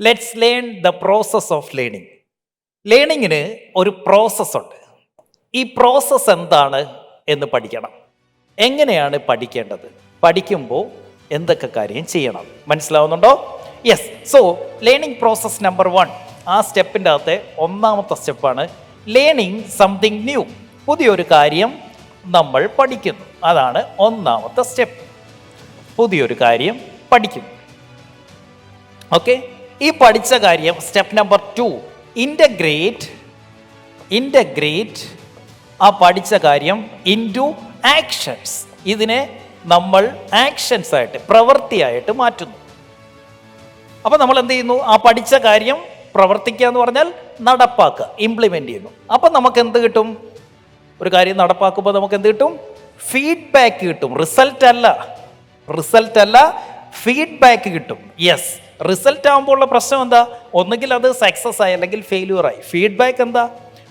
Let's learn the process of learning ലേണിങ്ങിന് ഒരു process ഉണ്ട്. ഈ പ്രോസസ്സ് എന്താണ് എന്ന് പഠിക്കണം. എങ്ങനെയാണ് പഠിക്കേണ്ടത്? പഠിക്കുമ്പോൾ എന്തൊക്കെ കാര്യം ചെയ്യണം? മനസ്സിലാവുന്നുണ്ടോ? Yes so learning process number one ആ സ്റ്റെപ്പിന്റെ അകത്തെ ഒന്നാമത്തെ സ്റ്റെപ്പാണ് ലേണിംഗ് സംതിങ് ന്യൂ പുതിയൊരു കാര്യം നമ്മൾ പഠിക്കുന്നു. അതാണ് ഒന്നാമത്തെ സ്റ്റെപ്പ് പുതിയൊരു കാര്യം പഠിക്കുന്നു. ഓക്കെ ഈ പഠിച്ച കാര്യം step number two integrate integrate ആ പഠിച്ച കാര്യം ഇന്റു ആക്ഷൻസ് ഇതിനെ നമ്മൾ ആക്ഷൻസ് ആയിട്ട് പ്രവൃത്തിയായിട്ട് മാറ്റുന്നു. അപ്പോൾ നമ്മൾ എന്ത് ചെയ്യുന്നു? ആ പഠിച്ച കാര്യം പ്രവർത്തിക്കുക എന്ന് പറഞ്ഞാൽ നടപ്പാക്കുക ഇംപ്ലിമെന്റ് ചെയ്യുന്നു. അപ്പം നമുക്ക് എന്ത് കിട്ടും? ഒരു കാര്യം നടപ്പാക്കുമ്പോൾ നമുക്ക് എന്ത് കിട്ടും? ഫീഡ്ബാക്ക് കിട്ടും. റിസൾട്ട് അല്ല. റിസൾട്ട് അല്ല ഫീഡ്ബാക്ക് കിട്ടും. യെസ് റിസൾട്ട് ആകുമ്പോൾ ഉള്ള പ്രശ്നം എന്താ? ഒന്നുകിൽ അത് സക്സസ് ആയി അല്ലെങ്കിൽ ഫെയില്യൂർ ആയി. ഫീഡ്ബാക്ക് എന്താ?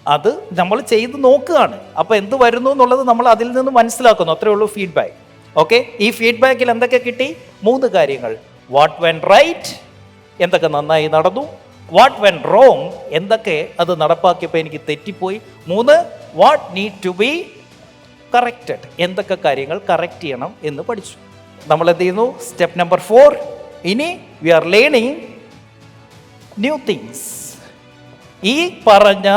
അത് നമ്മൾ ചെയ്ത് നോക്കുകയാണ്. അപ്പോൾ എന്ത് വരുന്നു എന്നുള്ളത് നമ്മൾ അതിൽ നിന്ന് മനസ്സിലാക്കുന്നു. അത്രേ ഉള്ളൂ ഫീഡ്ബാക്ക് ഓക്കെ ഈ ഫീഡ്ബാക്കിൽ എന്തൊക്കെ കിട്ടി? മൂന്ന് കാര്യങ്ങൾ. വാട്ട് വെൻ റൈറ്റ് എന്തൊക്കെ നന്നായി നടന്നു? വാട്ട് വെൻ റോങ് എന്തൊക്കെ അത് നടപ്പാക്കിയപ്പോൾ എനിക്ക് തെറ്റിപ്പോയി? മൂന്ന് what need to be corrected എന്തൊക്കെ കാര്യങ്ങൾ കറക്റ്റ് ചെയ്യണം എന്ന് പഠിച്ചു. നമ്മൾ എന്ത് ചെയ്യുന്നു? സ്റ്റെപ്പ് നമ്പർ ഫോർ ഇനി we are learning new things ഈ പറഞ്ഞ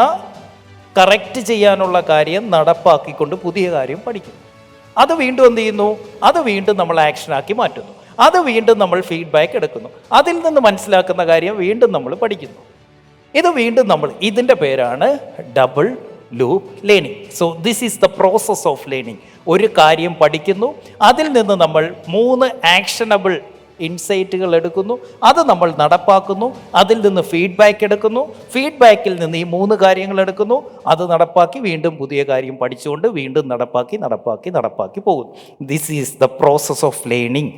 കറക്റ്റ് ചെയ്യാനുള്ള കാര്യം നടപ്പാക്കിക്കൊണ്ട് പുതിയ കാര്യം പഠിക്കുന്നു അത് വീണ്ടും എന്ത് ചെയ്യുന്നു? അത് വീണ്ടും നമ്മൾ ആക്ഷനാക്കി മാറ്റുന്നു. അത് വീണ്ടും നമ്മൾ ഫീഡ്ബാക്ക് എടുക്കുന്നു. അതിൽ നിന്ന് മനസ്സിലാക്കുന്ന കാര്യം വീണ്ടും നമ്മൾ പഠിക്കുന്നു. ഇത് വീണ്ടും നമ്മൾ ഇതിന്റെ പേരാണ് double loop learning so this is the process of learning ഒരു കാര്യം പഠിക്കുന്നു അതിൽ നിന്ന് നമ്മൾ മൂന്ന് ആക്ഷനബിൾ ഇൻസൈറ്റുകൾ എടുക്കുന്നു. അത് നമ്മൾ നടപ്പാക്കുന്നു. അതിൽ നിന്ന് ഫീഡ്ബാക്ക് എടുക്കുന്നു. ഫീഡ്ബാക്കിൽ നിന്ന് ഈ മൂന്ന് കാര്യങ്ങൾ എടുക്കുന്നു. അത് നടപ്പാക്കി വീണ്ടും പുതിയ കാര്യം പഠിച്ചുകൊണ്ട് വീണ്ടും നടപ്പാക്കി നടപ്പാക്കി നടപ്പാക്കി പോകുന്നു. This is the process of learning